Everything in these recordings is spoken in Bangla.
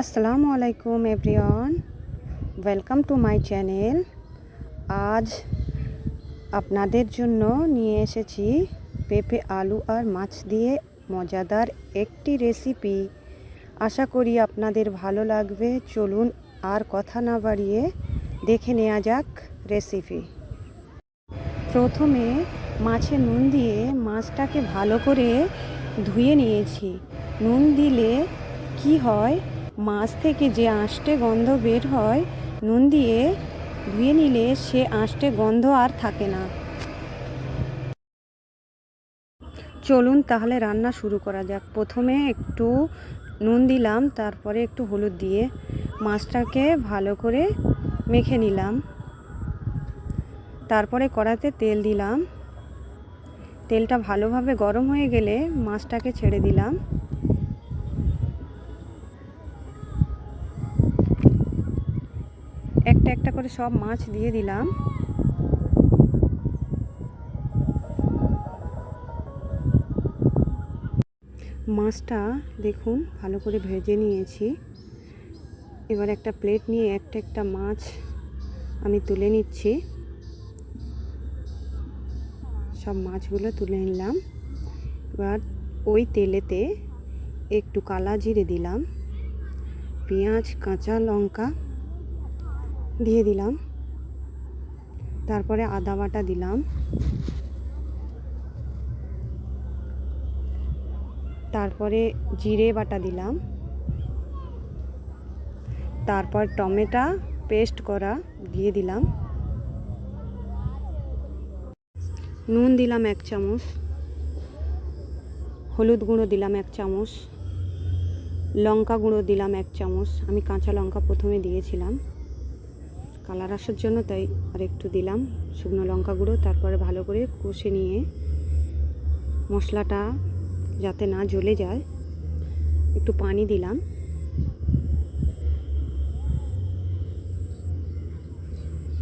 আসসালামু আলাইকুম everyone. Welcome to my channel. আজ আপনাদের জন্য নিয়ে এসেছি পেঁপে, আলু আর মাছ দিয়ে মজাদার একটি রেসিপি। আশা করি আপনাদের ভালো লাগবে। চলুন আর কথা না বাড়িয়ে দেখে নেওয়া যাক রেসিপি। প্রথমে মাছে নুন দিয়ে মাছটাকে ভালো করে ধুয়ে নিয়েছি। নুন দিলে কি হয়? মাছ থেকে যে আঁশটে গন্ধ বের হয়, নুন দিয়ে ধুয়ে নিলে সে আঁশটে গন্ধ আর থাকে না। চলুন তাহলে রান্না শুরু করা যাক। প্রথমে একটু নুন দিলাম, তারপরে একটু হলুদ দিয়ে মাছটাকে ভালো করে মেখে নিলাম। তারপরে কড়াতে তেল দিলাম। তেলটা ভালোভাবে গরম হয়ে গেলে মাছটাকে ছেড়ে দিলাম। একটা একটা করে সব মাছ দিয়ে দিলাম। মাছটা দেখুন, ভালো করে ভেজে নিয়েছি। এবার একটা প্লেট নিয়ে একটা একটা মাছ আমি তুলে নিচ্ছি। সব মাছগুলো তুলে নিলাম। এবার ওই তেলেতে একটু কালা জিরে দিলাম। পেঁয়াজ, কাঁচা লঙ্কা দিয়ে দিলাম। তারপরে আদা বাটা দিলাম। তারপরে জিরে বাটা দিলাম। তারপর টমেটো পেস্ট করা দিয়ে দিলাম। নুন দিলাম এক চামচ। হলুদ গুঁড়ো দিলাম এক চামচ। লঙ্কা গুঁড়ো দিলাম এক চামচ। আমি কাঁচা লঙ্কা প্রথমে দিয়েছিলাম। কালার আসার জন্য তাই আর একটু দিলাম শুকনো লঙ্কা গুঁড়ো, তারপরে ভালো করে কষে নিয়ে মশলাটা যাতে না জ্বলে যায়, একটু পানি দিলাম।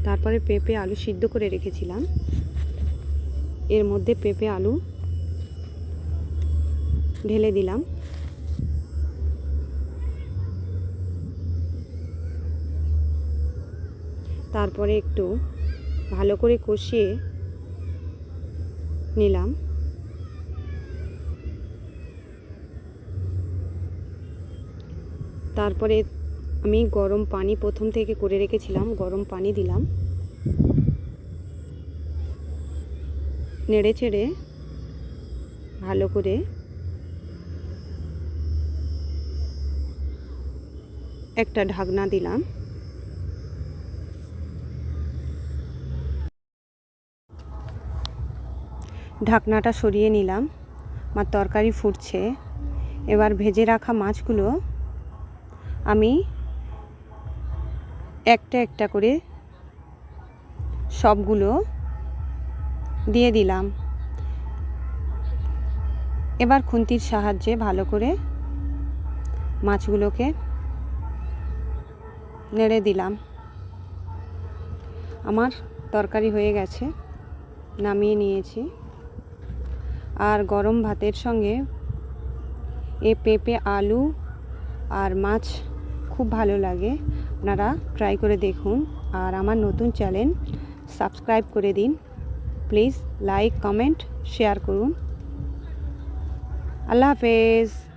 তারপরে পেঁপে আলু সিদ্ধ করে রেখেছিলাম। এর মধ্যে পেঁপে আলু ঢেলে দিলাম। তারপরে একটু ভালো করে কষিয়ে নিলাম। তারপরে আমি গরম পানি প্রথম থেকে করে রেখেছিলাম, গরম পানি দিলাম। নেড়ে চেড়ে ভালো করে একটা ঢাকনা দিলাম। ঢাকনাটা সরিয়ে নিলাম আমার তরকারি ফুটছে। এবার ভেজে রাখা মাছগুলো আমি একটা একটা করে সবগুলো দিয়ে দিলাম। এবার খুন্তির সাহায্যে ভালো করে মাছগুলোকে নেড়ে দিলাম। আমার তরকারি হয়ে গেছে, নামিয়ে নিয়েছি। আর গরম ভাতের সঙ্গে এ পেঁপে, আলু আর মাছ খুব ভালো লাগে। আপনারা ট্রাই করে দেখুন। আর আমার নতুন চ্যানেল সাবস্ক্রাইব করে দিন। প্লিজ লাইক কমেন্ট শেয়ার করুন। আল্লাহ হাফেজ।